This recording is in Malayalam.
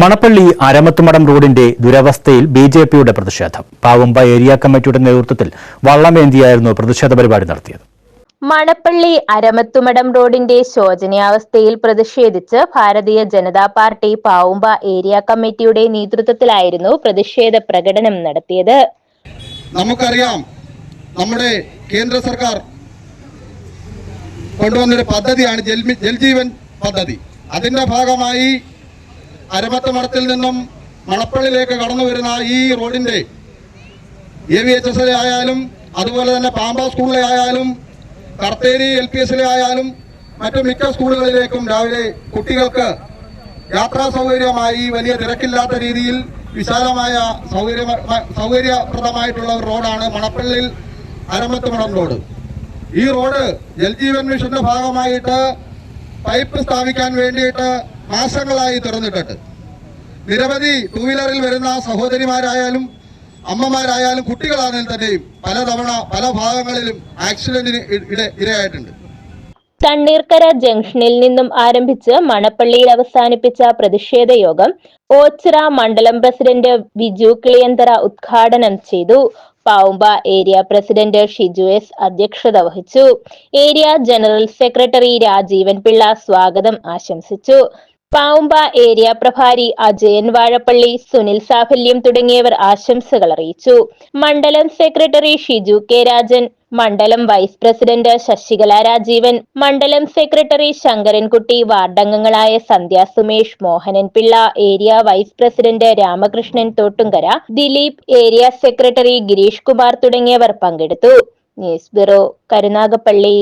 മണപ്പള്ളി അരമത്തുമടം റോഡിന്റെ ദുരവസ്ഥയിൽ ബി ജെ പിയുടെ പ്രതിഷേധം. പാവുമ്പ ഏരിയ കമ്മിറ്റിയുടെ നേതൃത്വത്തിൽ വള്ളമേന്തിയായിരുന്നു പ്രതിഷേധ പരിപാടി നടത്തിയത്. മണപ്പള്ളി അരമത്തുമടം റോഡിന്റെ ശോചനീയാവസ്ഥയിൽ പ്രതിഷേധിച്ച് ഭാരതീയ ജനതാ പാർട്ടി പാവുമ്പ ഏരിയ കമ്മിറ്റിയുടെ നേതൃത്വത്തിലായിരുന്നു പ്രതിഷേധ പ്രകടനം നടത്തിയത്. നമുക്കറിയാം നമ്മുടെ കേന്ദ്ര സർക്കാർ കൊണ്ടുവന്നൊരു പദ്ധതിയാണ് ജൽ ജൽജീവൻ പദ്ധതി. അതിന്റെ ഭാഗമായി അരമത്ത് മഠത്തിൽ നിന്നും മണപ്പള്ളിയിലേക്ക് കടന്നു വരുന്ന ഈ റോഡിന്റെ എ വി എച്ച് എസ് ആയാലും അതുപോലെ തന്നെ പാമ്പ സ്കൂളിലെ ആയാലും കർത്തേരി എൽ പി എസിലെ ആയാലും മറ്റു മിക്ക സ്കൂളുകളിലേക്കും രാവിലെ കുട്ടികൾക്ക് യാത്രാ സൗകര്യമായി വലിയ തിരക്കില്ലാത്ത രീതിയിൽ വിശാലമായ സൗകര്യ സൗകര്യപ്രദമായിട്ടുള്ള ഒരു റോഡാണ് മണപ്പള്ളിയിൽ അരമത്തുമണം റോഡ്. ഈ റോഡ് ജൽജീവൻ മിഷന്റെ ഭാഗമായിട്ട് പൈപ്പ് സ്ഥാപിക്കാൻ വേണ്ടിയിട്ട് മാസങ്ങളായി തുറന്നിട്ടിട്ട് നിരവധി ടൂ വീലറിൽ വരുന്ന സഹോദരിമാരായാലും അമ്മമാരായാലും കുട്ടികളാണെങ്കിൽ തന്നെയും പലതവണ പല ഭാഗങ്ങളിലും ആക്സിഡന്റിന് ഇരയായിട്ടുണ്ട്. തണ്ണീർക്കര ജംഗ്ഷനിൽ നിന്നും ആരംഭിച്ച് മണപ്പള്ളിയിൽ അവസാനിപ്പിച്ച പ്രതിഷേധ യോഗം ഓച്ചിറ മണ്ഡലം പ്രസിഡന്റ് വിജു കിളിയന്തറ ഉദ്ഘാടനം ചെയ്തു. Pavumba area president Shiju S അധ്യക്ഷത വഹിച്ചു. Area general secretary Rajeevan Pillai സ്വാഗതം ആശംസിച്ചു. പാവുമ്പ ഏരിയ പ്രഭാരി അജയൻ വാഴപ്പള്ളി സുനിൽ സാഫല്യം തുടങ്ങിയവർ ആശംസകൾ അറിയിച്ചു. മണ്ഡലം സെക്രട്ടറി ഷിജു കെ രാജൻ മണ്ഡലം വൈസ് പ്രസിഡന്റ് ശശികല രാജീവൻ മണ്ഡലം secretary Sankarankutty വാർഡംഗങ്ങളായ Sandhya Sumesh Mohanan Pillai area vice president Ramakrishnan Thottunkara Dileep area secretary Girish Kumar തുടങ്ങിയവർ പങ്കെടുത്തു. News bureau Karunagappally.